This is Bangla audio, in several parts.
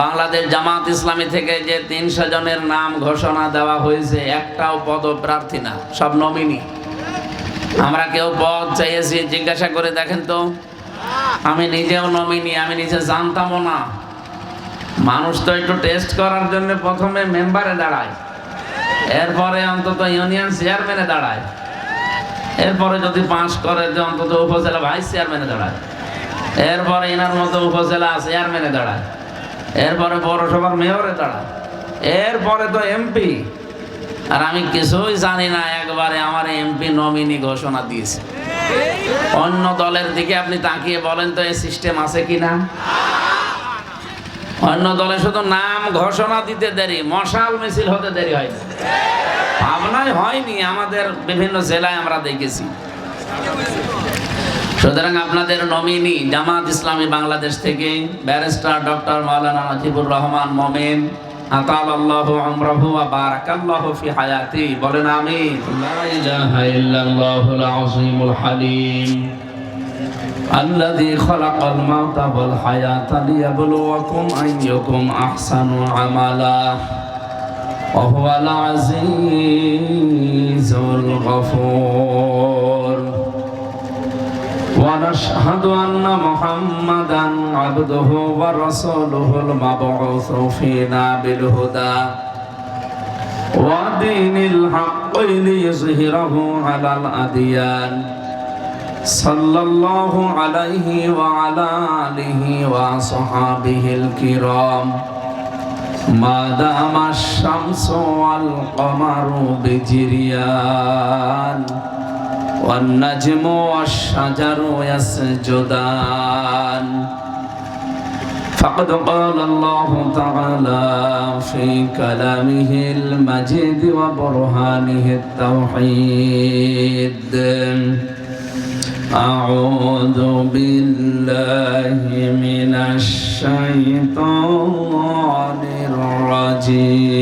বাংলাদেশ জামাত ইসলামী থেকে যে তিনশো জনের নাম ঘোষণা দেওয়া হয়েছে, একটাও পদপ্রার্থী না, সব নমিনি। আমরা কেউ পদ চাইয়েছি, জিজ্ঞাসা করে দেখেন তো। আমি নিজেও নমিনি, আমি নিজে জানতামও না। মানুষ তো একটু টেস্ট করার জন্য প্রথমে মেম্বারে দাঁড়ায়, এরপরে অন্তত ইউনিয়ন চেয়ারম্যানে দাঁড়ায়, এরপরে যদি পাস করে যে অন্তত উপজেলা ভাইস চেয়ারম্যানে দাঁড়ায়, এরপরে এনার মতো উপজেলা চেয়ারম্যানে দাঁড়ায়। এরপরে পৌরসভার মেয়রে দাঁড়ায়। এরপরে তো এমপি আর আমি কিছুই জানি না, একবারে আমার এমপি নমিনি ঘোষণা দিয়েছে। অন্য দলের দিকে আপনি তাকিয়ে বলেন তো এই সিস্টেম আছে কি না? অন্য দলে শুধু নাম ঘোষণা দিতে দেরি, মশাল মিছিল হতে দেরি হয় ভাবনায় হয়নি, আমাদের বিভিন্ন জেলায় আমরা দেখেছি। সুতরাং আপনাদের নমিনি জামাত ইসলামী বাংলাদেশ থেকে ব্যারিস্টার ডক্টর মাওলানা নাজিবুর রহমান মমিন আতাল আল্লাহু আমরাহু ওয়া বারাকাল্লাহু ফি হায়াতি বলেন আমিন লা ইলাহা ইল্লাল্লাহুল আযীমুল হালিম الذي خلق الموت والحياة ليبلوكم أيكم أحسن عملا وهو العزيز الغفور ونشهد أن محمدا عبده ورسوله المبعوث فينا بالهدى ودين الحق ليظهره على الأديان. صلى الله عليه وعلى آله وصحابه الكرام. ما دام الشمس والقمر بجريان. والنجم والشجر يسجدان فقد قال الله تعالى في كلامه المجيد وبرهانه التوحيد أعوذ بالله من الشيطان الرجيم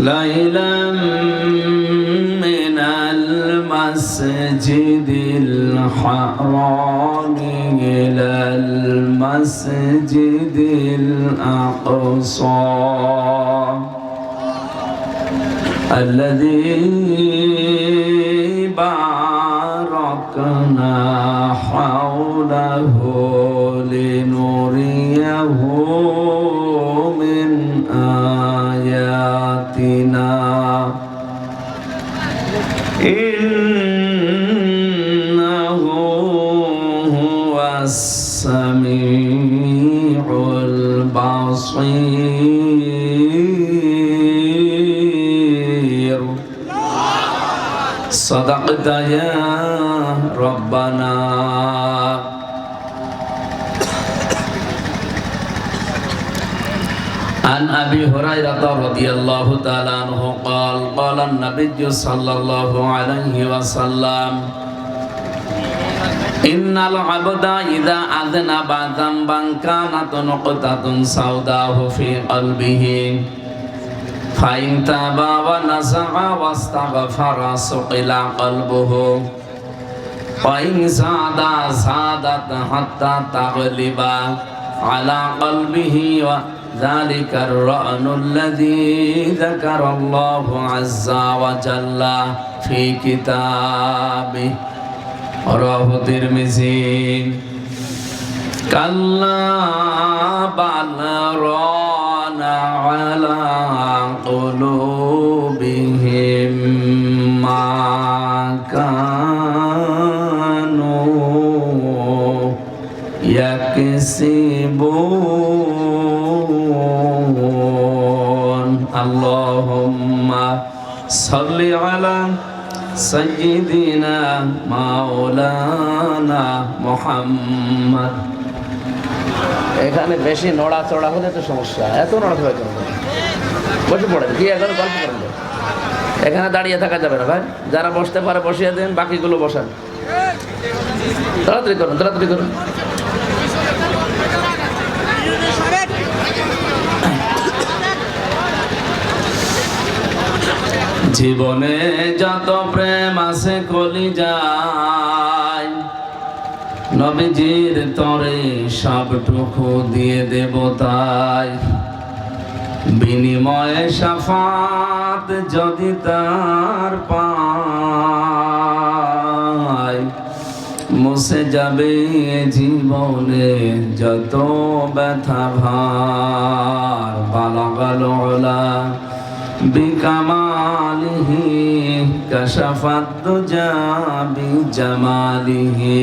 ليلا من المسجد الحرام إلى المسجد الأقصى الذي باركنا حوله لنريه صدقت يا ربنا عن ابي هريره رضي الله تعالى عنه قال قال النبي صلى الله عليه وسلم إن العبد إذا أذنب ذنبا كانت نقطة سوداء في قلبه فإن تاب ونزع واستغفر سقل قلبه وإن زاد زادت حتى تغلب على قلبه وذلك الرأن الذي ذكر الله عز وجل في كتابه رواه الترمذي كلا بل ران على يكسبون اللهم صل على سيدنا مولانا محمد এখানে বেশি নড়াচড়া হলে তো সমস্যা এত নড়াচড়া কেন বসে পড়েন কি এখন গল্প করেন না। এখানে দাঁড়িয়ে থাকা যাবে না ভাই যারা বসতে পারে বসিয়ে দেন বাকিগুলো বসান তাড়াতাড়ি করুন তাড়াতাড়ি করুন জীবনে যত প্রেম আছে কলি যায়। নবীজির তরে সবটুকু দিয়ে দেব তাই। বিনিময়ে সাফাত যদি তার পাই। মুছে যাবে জীবনে যত ব্যথা ভার, বালাগাল ওলা। বিকামালিহি কশফাত দুজা বিজামালিহি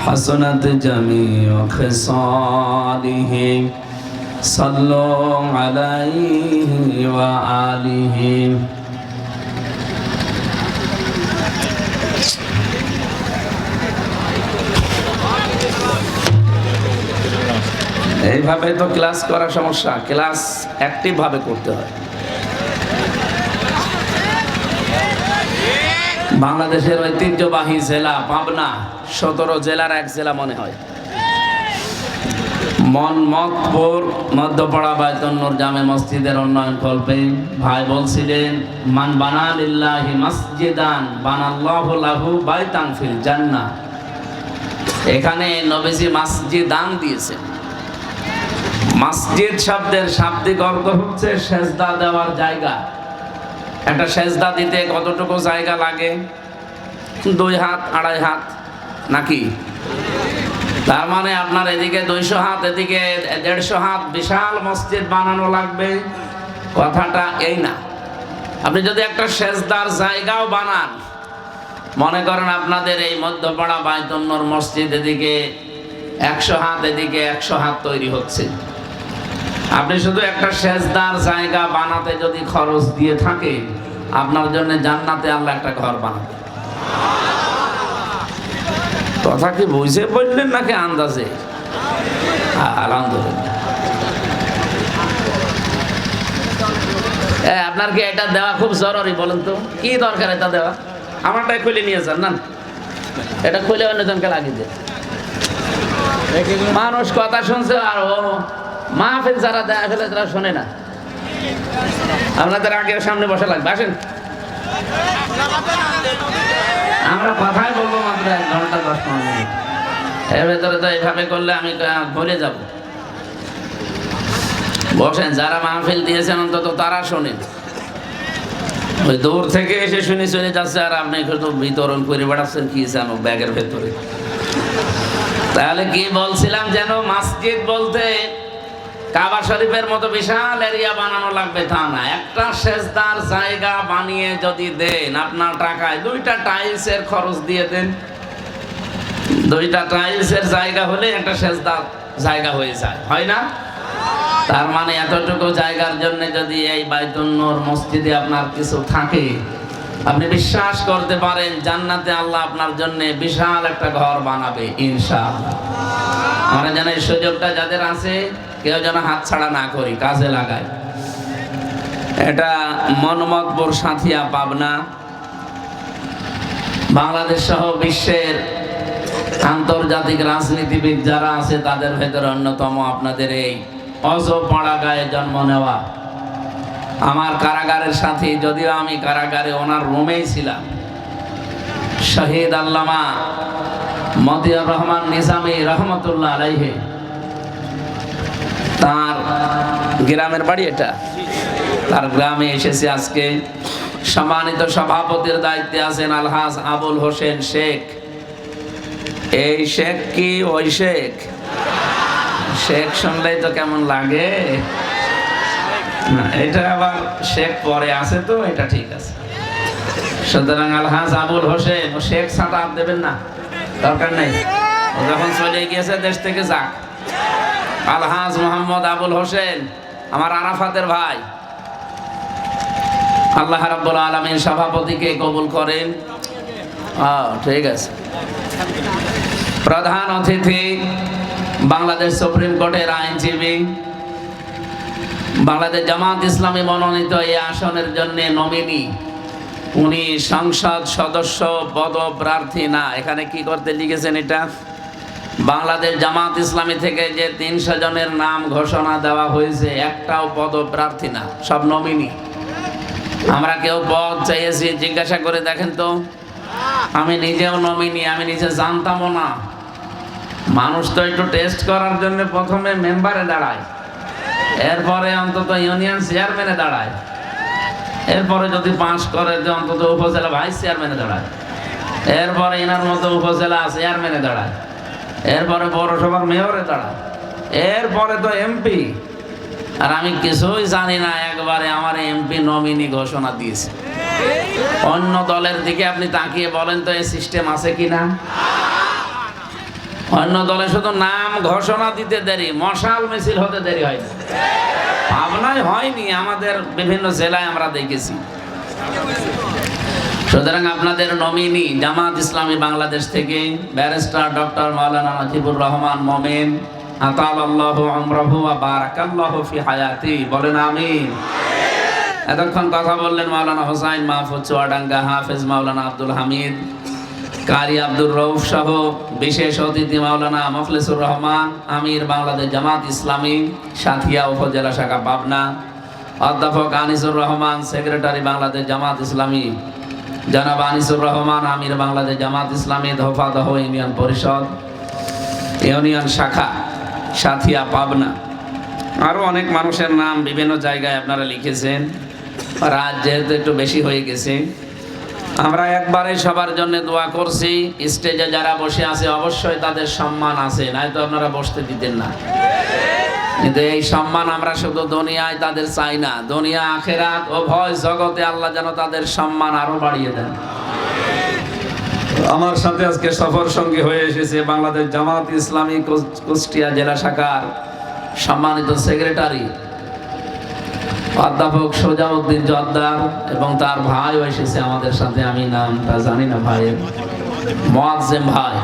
حسنت جميع خصاله صلوا عليه وآله এইভাবে তো ক্লাস করা সমস্যা ক্লাস অ্যাক্টিভ ভাবে করতে হয় বাংলাদেশের ঐতিহ্যবাহী জেলা পাবনা। সতেরো জেলার এক জেলা মনে হয়। মন মনমতপুর মধ্যপাড়া, বাইতন্নর জামে মসজিদের উন্নয়ন কল্পে ভাই বলছিলেন, মান বানালিল্লাহি মসজিদান, বানাল্লাহু লাহু বাইতান ফিল জান্নাহ এখানে নবীজি মসজিদ দান দিয়েছেন। মসজিদ শব্দের শাব্দিক অর্থ হচ্ছে সেজদা দেওয়ার জায়গা। একটা সেজদা দিতে কতটুকু জায়গা লাগে? দুই হাত, আড়াই হাত, নাকি? তার মানে আপনার এদিকে দুইশো হাত, এদিকে দেড়শো হাত বিশাল মসজিদ বানানো লাগবে। কথাটা এই না। আপনি যদি একটা সেজদার জায়গাও বানান, মনে করেন আপনাদের এই মধ্যপাড়া বাইতন্নর মসজিদ এদিকে একশো হাত, এদিকে একশো হাত তৈরি হচ্ছে। আপনি শুধু একটা সেজদার জায়গা বানাতে যদি খরচ দিয়ে থাকে, আপনার জন্য জান্নাতে আল্লাহ একটা ঘর বানাবে। কথা কি বুঝে বললেন নাকি আন্দাজে? আপনার কি এটা দেওয়া খুব জরুরি বলেন তো? কি দরকার এটা দেওয়া? আমারটাই খুলে নিয়ে যান, না? এটা খুলে অন্যজনকে লাগিয়ে দেয় মানুষ কথা শুনছে আর ও মাহফিল যারা দেয়া ফেলে তারা শোনে না। আপনাদের আগে সামনে বসা লাগবে। আসেন। আমরা কথাই বলব মাত্র এক ঘণ্টা দশ পনেরো মিনিট। এর ভেতরে তো এইভাবে করলে আমি ভরে যাব। বসেন, যারা মাহফিল দিয়েছেন অন্তত তারা শোনেন ওই দূর থেকে এসে শুনে চলে যাচ্ছে, আর আপনি শুধু বিতরণ করে বেড়াচ্ছেন, কি জানো ব্যাগের ভেতরে। তাহলে কি বলছিলাম যেন, মসজিদ বলতে কাবা শরীফের মতো বিশাল এরিয়া বানানো লাগবে তা না। একটা সেজদার জায়গা বানিয়ে যদি দেন, আপনার টাকায় দুইটা টাইলসের খরচ দিয়ে দেন। দুইটা টাইলসের জায়গা হলে একটা সেজদার জায়গা হয়ে যায়, হয় না? তার মানে এতটুকু জায়গার জন্য যদি এই বাইতুন্নূর মসজিদে আপনার কিছু থাকে, আপনি বিশ্বাস করতে পারেন জান্নাতে আল্লাহ আপনার জন্য বিশাল একটা ঘর বানাবে, ইনশাআল্লাহ। আমরা এই সুযোগটা যাদের আছে কেউ যেন হাত ছাড়া না করি, কাজে লাগায়। এটা মনমতপুর সাথিয়া পাবনা। বাংলাদেশ সহ বিশ্বের আন্তর্জাতিক রাজনীতিবিদ যারা আছে, তাদের ভেতরে অন্যতম আপনাদের এই অজ পড়া গায়ে জন্ম নেওয়া। আমার কারাগারের সাথে, যদিও আমি কারাগারে ওনার রুমেই ছিলাম। শহীদ আল্লামা মতিয়ার রহমান নিজামী রহমতুল্লাহ আলাইহে। তার গ্রামের বাড়ি এটা। তার গ্রামে এসেছে আজকে। সম্মানিত সভাপতির দায়িত্বে আছেন আলহাজ আবুল হোসেন শেখ। এই শেখ কি? ওই শেখ। শেখ শুনলেই তো কেমন লাগে। এটা আবার শেখ পরে আছে তো, এটা ঠিক আছে। সুতরাং আলহাজ আবুল হোসেন, ও শেখ ছাটা দেবেন না, দরকার নেই। যখন চলে গিয়েছে দেশ থেকে যাক। আলহাজ মোহাম্মদ আবুল হোসেন, আমার আরাফাতের ভাই। আল্লাহ রাব্বুল আলামিন সভাপতিকে কবুল করেন। ঠিক আছে। প্রধান অতিথি, বাংলাদেশ সুপ্রিম কোর্টের আইনজীবী, বাংলাদেশ জামাত ইসলামী মনোনীত এই আসনের জন্য নমিনি। উনি সংসদ, সদস্য, পদপ্রার্থী না। এখানে কি করতে লিখেছেন এটা? বাংলাদেশ জামাত ইসলামী থেকে যে তিনশো জনের নাম ঘোষণা দেওয়া হয়েছে, একটাও পদপ্রার্থী না, সব নমিনি। আমরা কেউ পদ চাইয়েছি জিজ্ঞাসা করে দেখেন তো। আমি নিজেও নমিনি, আমি নিজে জানতামও না। মানুষ তো একটু টেস্ট করার জন্য প্রথমে মেম্বারে দাঁড়ায়। এরপরে অন্তত ইউনিয়ন চেয়ারম্যানে দাঁড়ায়। এরপরে যদি পাস করে অন্তত উপজেলা ভাইস চেয়ারম্যানে দাঁড়ায়। এরপরে এনার মতো উপজেলা চেয়ারম্যানে দাঁড়ায়। এরপরে পৌরসভার মেয়রে দাঁড়ায় এরপরে তো এমপি। আর আমি কিছুই জানি না, একবারে আমার এমপি নমিনি ঘোষণা দিয়েছে। অন্য দলের দিকে আপনি তাকিয়ে বলেন তো এই সিস্টেম আছে কিনা? অন্য দলে শুধু নাম ঘোষণা দিতে দেরি, মশাল মিছিল হতে দেরি হয় না। পাবনায় হয়নি, আমাদের বিভিন্ন জেলায় আমরা দেখেছি। সুতরাং আপনাদের নমিনি জামাত ইসলামী বাংলাদেশ থেকে ব্যারিস্টার ডক্টর মাওলানা নাজিবুর রহমান মমিন। আতাল আল্লাহ আমরাহু ফি হায়াতি। বলেন আমিন। এতক্ষণ কথা বললেন মাওলানা হোসাইন মাহফুজ চুয়াডাঙ্গা হাফেজ মাওলানা আব্দুল হামিদ, কারি আব্দুর রৌফ সহ বিশেষ অতিথি মাওলানা মখলেসুর রহমান, আমির বাংলাদেশ জামাত ইসলামী, সাথিয়া উপজেলা শাখা পাবনা, অধ্যাপক আনিসুর রহমান, সেক্রেটারি বাংলাদেশ জামাত ইসলামী। জনাব আনিসুর রহমান, আমির বাংলাদেশ জামাত ইসলামী দফাদহ ইউনিয়ন পরিষদ, ইউনিয়ন শাখা, সাথিয়া পাবনা। আরও অনেক মানুষের নাম বিভিন্ন জায়গায় আপনারা লিখেছেন। রাত যেহেতু একটু বেশি হয়ে গেছে। আমরা একবারে সবার জন্য দোয়া করছি। স্টেজে যারা বসে আছে, অবশ্যই তাদের সম্মান আছে। নয়তো আপনারা বসতে দিতেন না। কিন্তু এই সম্মান আমরা শুধু দুনিয়ায় তাদের চাই না। দুনিয়া, আখেরাত ও ভয় জগতে আল্লাহ যেন তাদের সম্মান আরও বাড়িয়ে দেন। আমার সাথে আজকে সফর সঙ্গী হয়ে এসেছে বাংলাদেশ জামাত ইসলামী কুষ্টিয়া জেলা শাখার সম্মানিত সেক্রেটারি অধ্যাপক সোজাউদ্দিন জর্দার এবং তার ভাইও এসেছে আমাদের সাথে। আমি নামটা জানি না ভাইয়ের মোয়াজ্জেম ভাই।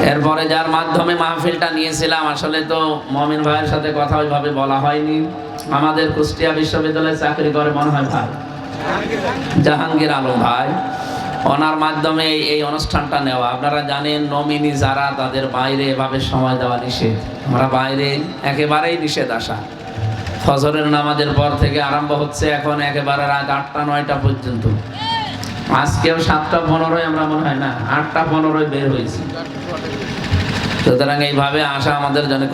এরপরে যার মাধ্যমে মাহফিলটা নিয়েছিলাম, আসলে তো মমিন ভাইয়ের সাথে কথা ওইভাবে বলা হয়নি। আমাদের কুষ্টিয়া বিশ্ববিদ্যালয়ে চাকরি করে মনে হয় ভাই। জাহাঙ্গীর আলম ভাই। ওনার মাধ্যমে এই- অনুষ্ঠানটা নেওয়া। আপনারা জানেন, নমিনি যারা তাদের বাইরে এভাবে সময় দেওয়া নিষেধ। আমরা বাইরে একেবারেই নিষেধ আসা ফজরের নামাজের পর থেকে আরম্ভ হচ্ছে এখন একেবারে রাত আটটা, নয়টা পর্যন্ত। আজকেও সাতটা পনেরোই আমরা মনে হয় না, আটটা পনেরোই বের হয়েছি। সুতরাং এইভাবে আসা আমাদের জন্য